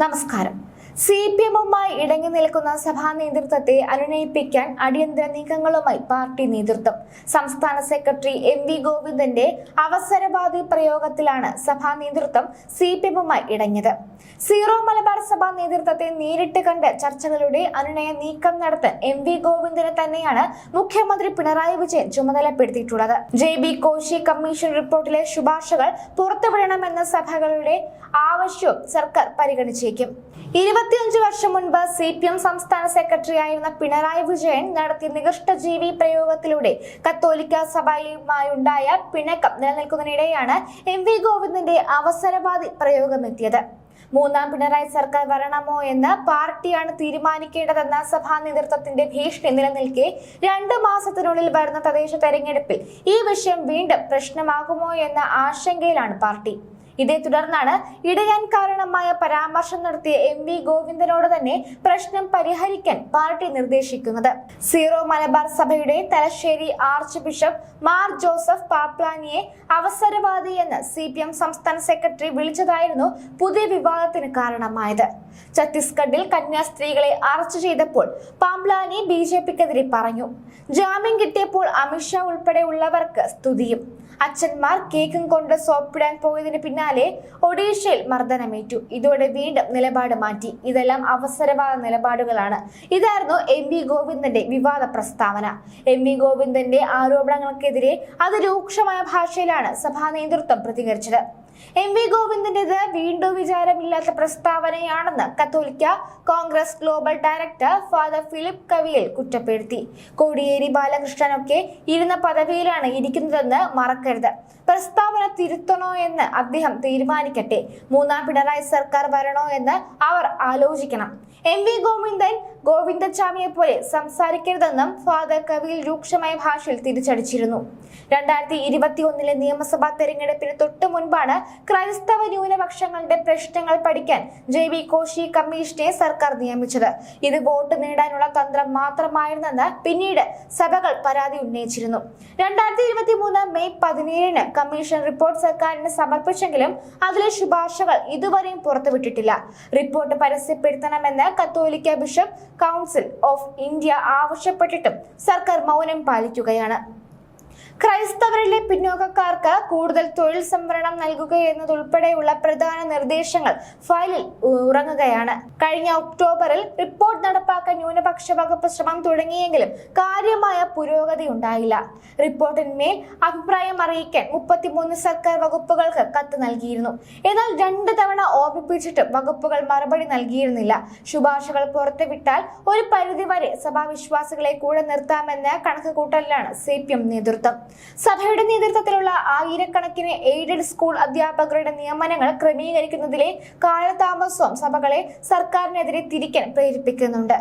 നമസ്കാരം. C P എമ്മുമായി ഇടങ്ങി നിൽക്കുന്ന സഭാ നേതൃത്വത്തെ അനുനയിപ്പിക്കാൻ അടിയന്തര നീക്കങ്ങളുമായി പാർട്ടി നേതൃത്വം. സംസ്ഥാന സെക്രട്ടറി എം വി ഗോവിന്ദന്റെ അവസരവാദി പ്രയോഗത്തിലാണ് സഭാ നേതൃത്വം സി പി എമ്മുമായി ഇടങ്ങിയത് സീറോ മലബാർ സഭാ നേതൃത്വത്തെ നേരിട്ട് കണ്ട് ചർച്ചകളുടെ അനുനയ നീക്കം നടത്താൻ എം വി ഗോവിന്ദനെ തന്നെയാണ് മുഖ്യമന്ത്രി പിണറായി വിജയൻ ചുമതലപ്പെടുത്തിയിട്ടുള്ളത്. ജെ ബി കോശി കമ്മീഷൻ റിപ്പോർട്ടിലെ ശുപാർശകൾ പുറത്തുവിടണമെന്ന സഭകളുടെ ആവശ്യവും സർക്കാർ പരിഗണിച്ചേക്കും. ഇരുപത്തിയഞ്ച് വർഷം മുൻപ് സി പി എം സംസ്ഥാന സെക്രട്ടറി ആയിരുന്ന പിണറായി വിജയൻ നടത്തിയ നികൃഷ്ടജീവി പ്രയോഗത്തിലൂടെ കത്തോലിക്ക സഭയുമായുണ്ടായ പിണക്കം നിലനിൽക്കുന്നതിനിടെയാണ് എം വി ഗോവിന്ദന്റെ അവസരവാദി പ്രയോഗമെത്തിയത് മൂന്നാം പിണറായി സർക്കാർ വരണമോ എന്ന് പാർട്ടിയാണ് തീരുമാനിക്കേണ്ടതെന്ന സഭാ നേതൃത്വത്തിന്റെ ഭീഷണി നിലനിൽക്കെ രണ്ടു മാസത്തിനുള്ളിൽ വരുന്ന തദ്ദേശ തെരഞ്ഞെടുപ്പിൽ ഈ വിഷയം വീണ്ടും പ്രശ്നമാകുമോ എന്ന ആശങ്കയിലാണ് പാർട്ടി. ഇതേ തുടർന്നാണ് ഇടയാൻ കാരണമായ പരാമർശം നടത്തിയ എം വി ഗോവിന്ദനോട് തന്നെ പ്രശ്നം പരിഹരിക്കാൻ പാർട്ടി നിർദ്ദേശിക്കുന്നത്. സീറോ മലബാർ സഭയുടെ Thalassery arch bishop Mar Joseph പാപ്ലാനിയെ അവസരവാദി എന്ന് സി പി എം സംസ്ഥാന സെക്രട്ടറി വിളിച്ചതായിരുന്നു പുതിയ വിവാദത്തിന് കാരണമായത്. ഛത്തീസ്ഗഡിൽ കന്യാസ്ത്രീകളെ അറസ്റ്റ് ചെയ്തപ്പോൾ പാപ്ലാനി ബി ജെ പിക്കെതിരെ പറഞ്ഞു. ജാമ്യം കിട്ടിയപ്പോൾ അമിത്ഷാ ഉൾപ്പെടെയുള്ളവർക്ക് സ്തുതിയും. അച്ഛന്മാർ കേക്കും കൊണ്ട് സോപ്പിടാൻ പോയതിന് പിന്നാലെ ഒഡീഷയിൽ മർദ്ദനമേറ്റു. ഇതോടെ വീണ്ടും നിലപാട് മാറ്റി. ഇതെല്ലാം അവസരവാദ നിലപാടുകളാണ്. ഇതായിരുന്നു എം വി ഗോവിന്ദന്റെ വിവാദ പ്രസ്താവന. എം വി ഗോവിന്ദന്റെ ആരോപണങ്ങൾക്കെതിരെ അതിരൂക്ഷമായ ഭാഷയിലാണ് സഭാ നേതൃത്വം പ്രതികരിച്ചത്. എം വി ഗോവിന്ദന്റേത് വീണ്ടും വിചാരമില്ലാത്ത പ്രസ്താവനയാണെന്ന് കത്തോലിക്ക Congress global director father Philip Kaviyil കുറ്റപ്പെടുത്തി. കോടിയേരി ബാലകൃഷ്ണനൊക്കെ ഇരുന്ന പദവിയിലാണ് ഇരിക്കുന്നതെന്ന് മറക്കരുത്. പ്രസ്താവന തിരുത്തണോ എന്ന് അദ്ദേഹം തീരുമാനിക്കട്ടെ. മൂന്നാം പിണറായി സർക്കാർ വരണോ എന്ന് അവർ ആലോചിക്കണം. എം വി ഗോവിന്ദൻ ഗോവിന്ദസ്വാമിയെ പോലെ സംസാരിക്കരുതെന്നും ഫാദർ കവിയിൽ രൂക്ഷമായ ഭാഷയിൽ തിരിച്ചടിച്ചിരുന്നു. രണ്ടായിരത്തി ഇരുപത്തി ഒന്നിലെ നിയമസഭാ തെരഞ്ഞെടുപ്പിന് തൊട്ടു മുൻപാണ് ക്രൈസ്തവ ന്യൂനപക്ഷങ്ങളുടെ പ്രശ്നങ്ങൾ പഠിക്കാൻ ജെ ബി കോശി കമ്മീഷനെ സർക്കാർ നിയമിച്ചത്. ഇത് വോട്ട് നേടാനുള്ള തന്ത്രം മാത്രമായിരുന്നെന്ന് പിന്നീട് സഭകൾ പരാതി ഉന്നയിച്ചിരുന്നു. രണ്ടായിരത്തി ഇരുപത്തി മൂന്ന് മെയ് പതിനേഴിന് കമ്മീഷൻ റിപ്പോർട്ട് സർക്കാരിന് സമർപ്പിച്ചെങ്കിലും അതിലെ ശുപാർശകൾ ഇതുവരെയും പുറത്തുവിട്ടിട്ടില്ല. റിപ്പോർട്ട് പരസ്യപ്പെടുത്തണമെന്ന് കത്തോലിക്ക ബിഷപ്പ് കൗൺസിൽ ഓഫ് ഇന്ത്യ ആവശ്യപ്പെട്ടിട്ടും സർക്കാർ മൗനം പാലിക്കുകയാണ്. ക്രൈസ്തവരിലെ പിന്നോക്കക്കാർക്ക് കൂടുതൽ തൊഴിൽ സംവരണം നൽകുക എന്നതുൾപ്പെടെയുള്ള പ്രധാന നിർദ്ദേശങ്ങൾ ഫയലിൽ ഉറങ്ങുകയാണ്. കഴിഞ്ഞ ഒക്ടോബറിൽ റിപ്പോർട്ട് നടപ്പാക്കാൻ ന്യൂനപക്ഷ വകുപ്പ് ശ്രമം തുടങ്ങിയെങ്കിലും കാര്യമായ പുരോഗതി ഉണ്ടായില്ല. റിപ്പോർട്ടിന്മേൽ അഭിപ്രായം അറിയിക്കാൻ മുപ്പത്തിമൂന്ന് സർക്കാർ വകുപ്പുകൾക്ക് കത്ത് നൽകിയിരുന്നു. എന്നാൽ രണ്ട് തവണ ഓർമ്മിപ്പിച്ചിട്ടും വകുപ്പുകൾ മറുപടി നൽകിയിരുന്നില്ല. ശുപാർശകൾ പുറത്തുവിട്ടാൽ ഒരു പരിധിവരെ സഭാവിശ്വാസികളെ കൂടെ നിർത്താമെന്ന കണക്കുകൂട്ടലിലാണ് സി പി എം നേതൃത്വം. നേതൃത്വം. സഭയുടെ നേതൃത്വത്തിലുള്ള ആയിരക്കണക്കിന് എയ്ഡഡ് സ്കൂൾ അധ്യാപകരുടെ നിയമനങ്ങൾ ക്രമീകരിക്കുന്നതിലെ കാലതാമസവും സഭകളെ സർക്കാരിനെതിരെ തിരിക്കാൻ പ്രേരിപ്പിക്കുന്നുണ്ട്.